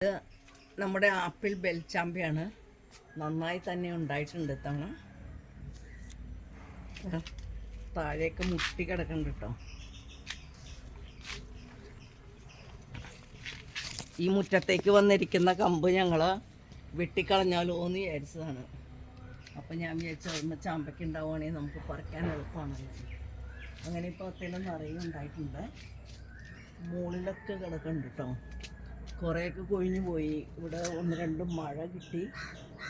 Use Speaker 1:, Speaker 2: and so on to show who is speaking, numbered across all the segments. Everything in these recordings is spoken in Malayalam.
Speaker 1: ഇത് നമ്മുടെ ആപ്പിൾ ബെൽച്ചാമ്പയാണ് നന്നായി തന്നെ ഉണ്ടായിട്ടുണ്ട് ഇത്തവണ. താഴേക്ക് മുട്ടി കിടക്കുന്നുണ്ട് കേട്ടോ. ഈ മുറ്റത്തേക്ക് വന്നിരിക്കുന്ന കമ്പ് ഞങ്ങൾ വെട്ടിക്കളഞ്ഞാലോ എന്ന് വിചാരിച്ചതാണ്. അപ്പം ഞാൻ വിചാരിച്ചു ചാമ്പയ്ക്ക് ഉണ്ടാവുകയാണെങ്കിൽ നമുക്ക് പറിക്കാൻ എളുപ്പമാണല്ലോ. അങ്ങനെ ഇപ്പോൾ അത്യാവശ്യം നിറയെ ഉണ്ടായിട്ടുണ്ട്. മുകളിലൊക്കെ കിടക്കുന്നുണ്ട് കേട്ടോ കുറേയൊക്കെ കൊഴിഞ്ഞു പോയി. ഇവിടെ ഒന്ന് രണ്ട് മഴ കിട്ടി.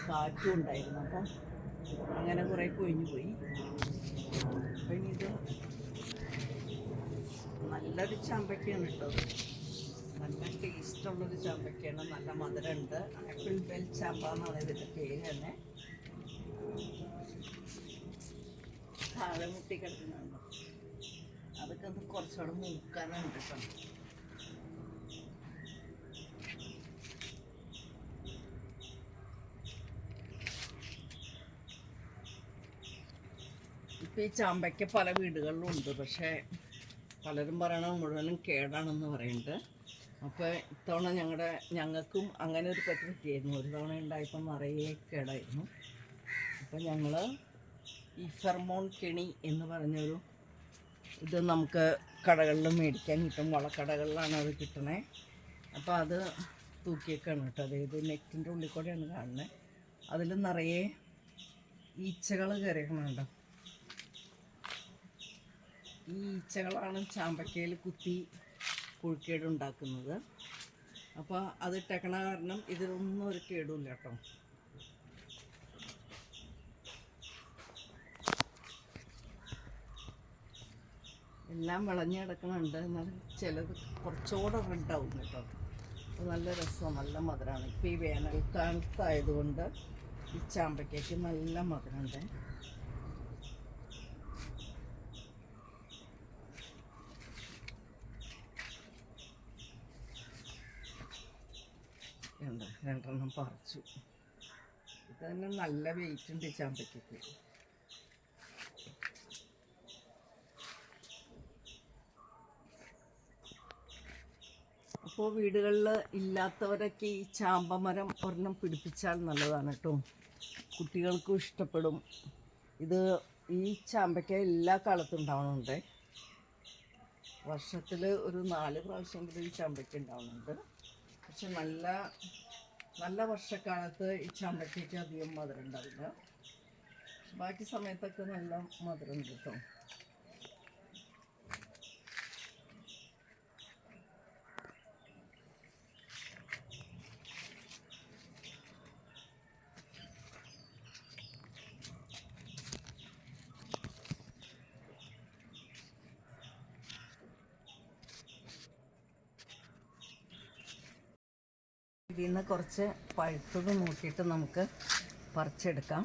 Speaker 1: കാറ്റും ഉണ്ടായിരുന്നു. അപ്പം അങ്ങനെ കുറേ കൊഴിഞ്ഞു പോയി. അപ്പം ഇത് നല്ലൊരു ചാമ്പയ്ക്കാണ് കേട്ടോ നല്ല ടേസ്റ്റുള്ളൊരു ചാമ്പയ്ക്കാണ്. നല്ല മധുരമുണ്ട്. ആപ്പിൾ ബെൽ ചാമ്പ എന്നാണ് ഇതിന്റെ പേര് തന്നെ. താഴെ മുട്ടി അതൊക്കെ ഒന്ന് കുറച്ചുകൂടെ മൂക്കാനുണ്ട് കേട്ടോ. ഇപ്പം ഈ ചാമ്പയ്ക്ക പല വീടുകളിലും ഉണ്ട്. പക്ഷേ പലരും പറയണ മുഴുവനും കേടാണെന്ന് പറയുന്നുണ്ട്. അപ്പോൾ ഇത്തവണ ഞങ്ങളുടെ ഞങ്ങൾക്കും അങ്ങനെ ഒരു പറ്റി പറ്റിയായിരുന്നു ഒരു തവണ ഉണ്ടായപ്പോൾ നിറയെ കേടായിരുന്നു. അപ്പോൾ ഞങ്ങൾ ഈ ഫെർമോൺ കെണി എന്ന് പറഞ്ഞൊരു ഇത് നമുക്ക് കടകളിൽ മേടിക്കാൻ കിട്ടും. വളക്കടകളിലാണ് അത് കിട്ടണേ. അപ്പോൾ അത് തൂക്കിയൊക്കെയാണ് കേട്ടോ. അതായത് നെറ്റിന്റെ ഉള്ളിൽ കൂടെയാണ് കാണുന്നത് അതിൽ നിറയെ ഈച്ചകൾ കയറിയണുണ്ട് ഈ ഈച്ചകളാണ് ചാമ്പക്കയിൽ കുത്തി കുഴിക്കേട് ഉണ്ടാക്കുന്നത്. അപ്പോൾ അത് ഇട്ടേക്കണ കാരണം ഇതിലൊന്നും ഒരു കേടുമില്ല കേട്ടോ. എല്ലാം വിളഞ്ഞു കിടക്കണുണ്ട് എന്നാലും ചിലത് കുറച്ചുകൂടെ റെഡാവും കേട്ടോ. അപ്പോൾ നല്ല രസമാണ് നല്ല മധുരമാണ്. ഇപ്പോൾ ഈ വേനൽക്കാലത്തായതുകൊണ്ട് ഈ ചാമ്പയ്ക്കയ്ക്ക് നല്ല മധുരമുണ്ട്. രണ്ടെണ്ണം പറിച്ചു. ഇത് തന്നെ നല്ല വെയിറ്റ് ഉണ്ട് ചാമ്പയ്ക്കൊക്കെ. അപ്പോൾ വീടുകളിൽ ഇല്ലാത്തവരൊക്കെ ഈ ചാമ്പമരം ഒരെണ്ണം പിടിപ്പിച്ചാൽ നല്ലതാണ് കേട്ടോ. കുട്ടികൾക്കും ഇഷ്ടപ്പെടും. ഇത് ഈ ചാമ്പയ്ക്ക എല്ലാ കാലത്തും ഉണ്ടാവണുണ്ട്. വർഷത്തിൽ ഒരു നാല് പ്രാവശ്യമെങ്കിലും ഈ ചാമ്പയ്ക്ക ഉണ്ടാവുന്നുണ്ട് പക്ഷെ നല്ല നല്ല വർഷക്കാലത്ത് ഈ ചാമ്പയ്ക്കയ്ക്ക് അധികം മധുരം ഉണ്ടാവില്ല. ബാക്കി സമയത്തൊക്കെ നല്ല മധുരം കിട്ടും. ഇതിൽ നിന്ന് കുറച്ച് പഴുത്തത് നോക്കിയിട്ട് നമുക്ക് പറിച്ചെടുക്കാം.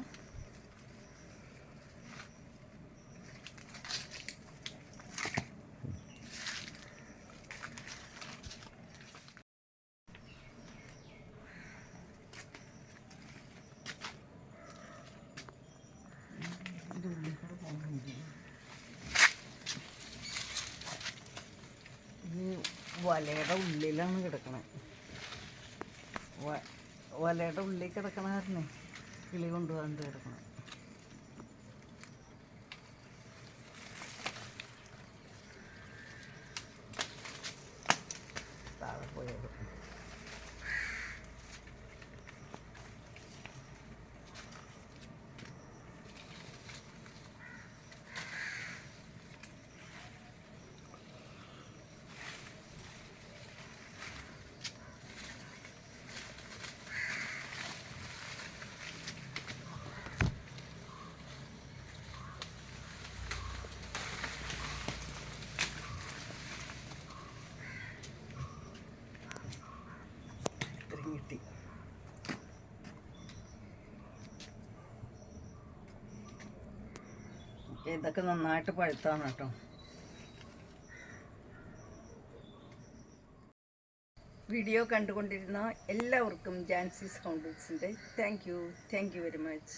Speaker 1: വലയുടെ ഉള്ളിലാണ് കിടക്കണത് വ- വലയുടെ ഉള്ളിൽ കിടക്കണ കാരണേ കിളി കൊണ്ടുപോകാണ്ട് കിടക്കണം താഴെ പോയത് ഇത്രയും കിട്ടി ഇതൊക്കെ നന്നായിട്ട് പഴുത്താണ് കേട്ടോ. വീഡിയോ കണ്ടുകൊണ്ടിരുന്ന എല്ലാവർക്കും ജാൻസിസ് കൗണ്ടിൽസിന്റെ thank you thank you very much